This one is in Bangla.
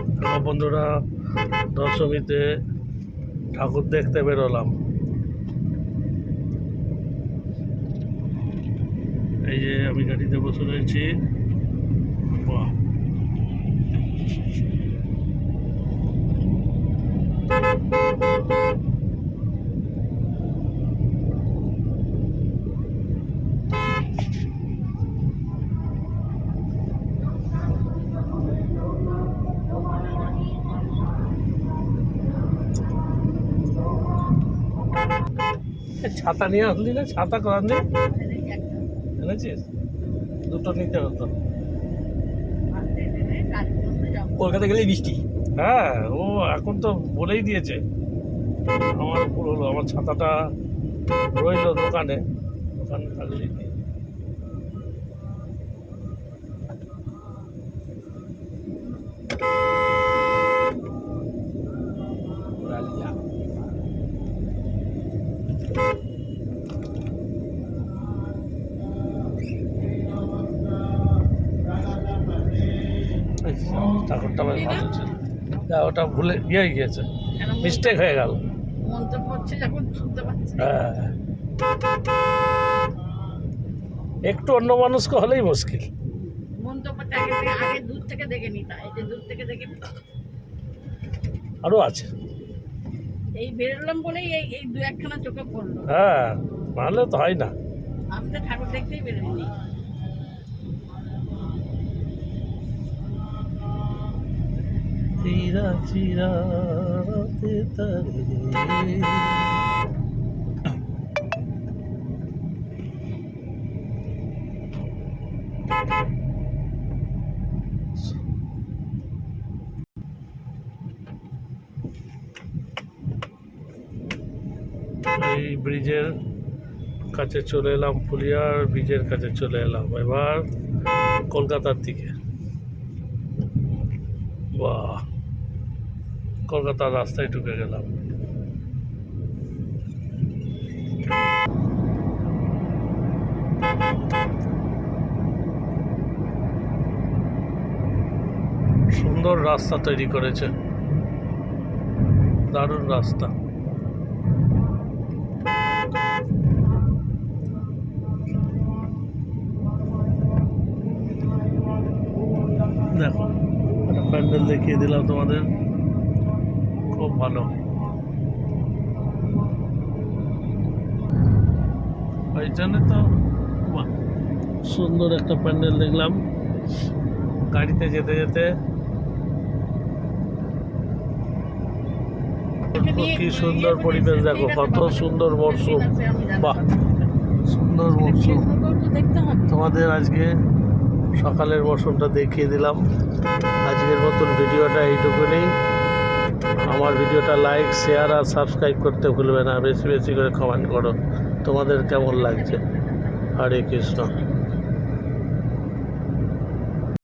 আমার বন্ধুরা দশমীতে ঠাকুর দেখতে বেরোলাম। এই যে আমি গাড়িতে বসে রয়েছি বাহ এ, ছাতা নিয়ে আসলি না? ছাতা করার নেই এনেছিস? দুটো নিতে হতো। কলকাতা গেলেই বৃষ্টি হ্যাঁ ও এখন তো বলেই দিয়েছে। আমার ভুল হলো আমার ছাতাটা রইল দোকানে। দোকানে থাকলেই ঠাকুরটা বেশ ভালো ছিল ওটা ভুলে ইয়ে হয়ে গিয়েছে মিস্টেক হয়ে গেল। মন হ্যাঁ। একটু অন্য মানুষকে হলেই মুশকিল। মন। আরও আছে। এই বেরোলাম বলেই এই এই দু একখানা চোখে পড়ল। হ্যাঁ ভালো তো হয় না। আমি তো ঠাকুর দেখতেই বেরোইনি। চিরা চিরা তে তারে। এই ব্রিজের কাছে চলে এলাম ফুলিয়ার ব্রিজের কাছে চলে এলাম। এবার কলকাতার দিকে। বাহ! কলকাতার রাস্তায় ঢুকে গেলাম। সুন্দর রাস্তা তৈরি করেছে। দারুণ রাস্তা। দেখো। একটা প্যান্ডেল দেখিয়ে দিলাম তোমাদের। খুব ভালো। ওই জন্য তো সুন্দর একটা প্যান্ডেল দেখলাম। গাড়িতে যেতে যেতে। কি সুন্দর পরিবেশ দেখো কত সুন্দর মরশুম। বাহ সুন্দর মরশুম। তোমাদের আজকে সকালের মৌসুমটা দেখিয়ে দিলাম। আজকের মতন ভিডিওটা এইটুকুনি। আমার ভিডিওটা লাইক শেয়ার আর সাবস্ক্রাইব করতে ভুলবে না। বেশি বেশি করে কমেন্ট করো। তোমাদের কেমন লাগছে? হরে কৃষ্ণ।